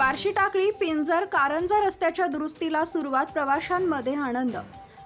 बार्शी टाकळी पिंजर कारंजा रस्त्याच्या दुरुस्तीला सुरुवात प्रवाशांमध्ये आनंद.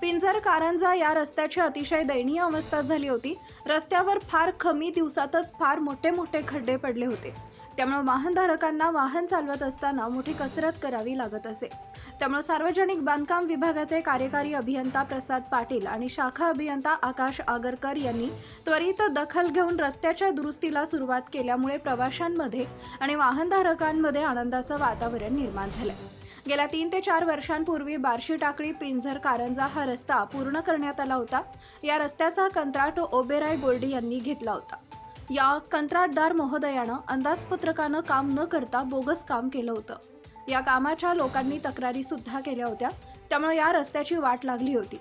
पिंजर कारंजा या रस्त्याची अतिशय दयनीय अवस्था झाली होती. रस्त्यावर फार कमी दिवसातच फार मोठे मोठे खड्डे पडले होते. त्यामुळे वाहनधारकांना वाहन चालवत असताना मोठी कसरत करावी लागत असे. त्यामुळे सार्वजनिक बांधकाम विभागाचे कार्यकारी अभियंता प्रसाद पाटील आणि शाखा अभियंता आकाश आगरकर यांनी त्वरित दखल घेऊन रस्त्याच्या दुरुस्तीला सुरुवात केल्यामुळे प्रवाशांमध्ये आणि वाहनधारकांमध्ये आनंदाचं वातावरण निर्माण झालं गेल्या तीन ते चार वर्षांपूर्वी बार्शी टाकळी पिंजर कारंजा हा रस्ता पूर्ण करण्यात आला होता. या रस्त्याचा कंत्राट ओबेराय गोल्डी यांनी घेतला होता. या कंत्राटदार महोदयानं अंदाजपत्रकानं काम न करता बोगस काम केलं होतं. या कामाच्या लोकांनी तक्रारी सुद्धा केल्या होत्या. त्यामुळे या रस्त्याची वाट लागली होती.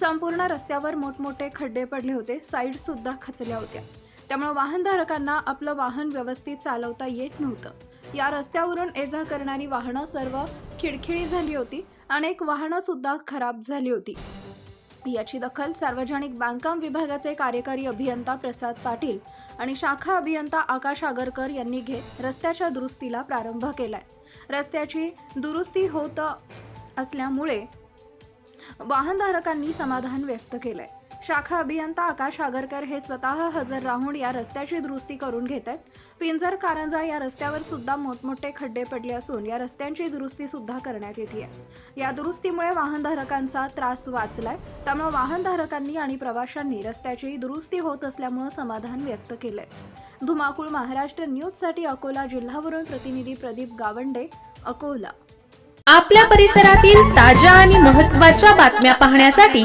संपूर्ण रस्त्यावर मोठमोठे खड्डे पडले होते. साईड सुद्धा खचल्या होत्या. त्यामुळे वाहनधारकांना आपलं वाहन व्यवस्थित चालवता येत नव्हतं. या रस्त्यावरून ये जा करणारी वाहनं सर्व खिडखिडी झाली होती. अनेक वाहनं सुद्धा खराब झाली होती. याची दखल सार्वजनिक बांधकाम विभागाचे कार्यकारी अभियंता प्रसाद पाटील आणि शाखा अभियंता आकाश आगरकर यांनी घेत रस्त्याच्या दुरुस्तीला प्रारंभ केलाय. रस्त्याची दुरुस्ती होत असल्यामुळे वाहनधारकांनी समाधान व्यक्त केलंय. शाखा अभियंता आकाश आगरकर हे स्वतः हजर राहून या रस्त्याची दुरुस्ती करून घेत आहेत. पिंजर कारंजा या रस्त्यावर सुद्धा मोठमोठे खड्डे पडले असून या रस्त्यांची दुरुस्ती सुद्धा करण्यात येते या दुरुस्तीमुळे वाहनधारकांचा त्रास वाचलाय. त्यामुळे वाहनधारकांनी आणि प्रवाशांनी रस्त्याची दुरुस्ती होत असल्यामुळे समाधान व्यक्त केलंय. धुमाकूळ महाराष्ट्र न्यूजसाठी अकोला जिल्हावरून प्रतिनिधी प्रदीप गावंडे अकोला. आपल्या परिसरातील ताज्या आणि महत्त्वाच्या बातम्या पाहण्यासाठी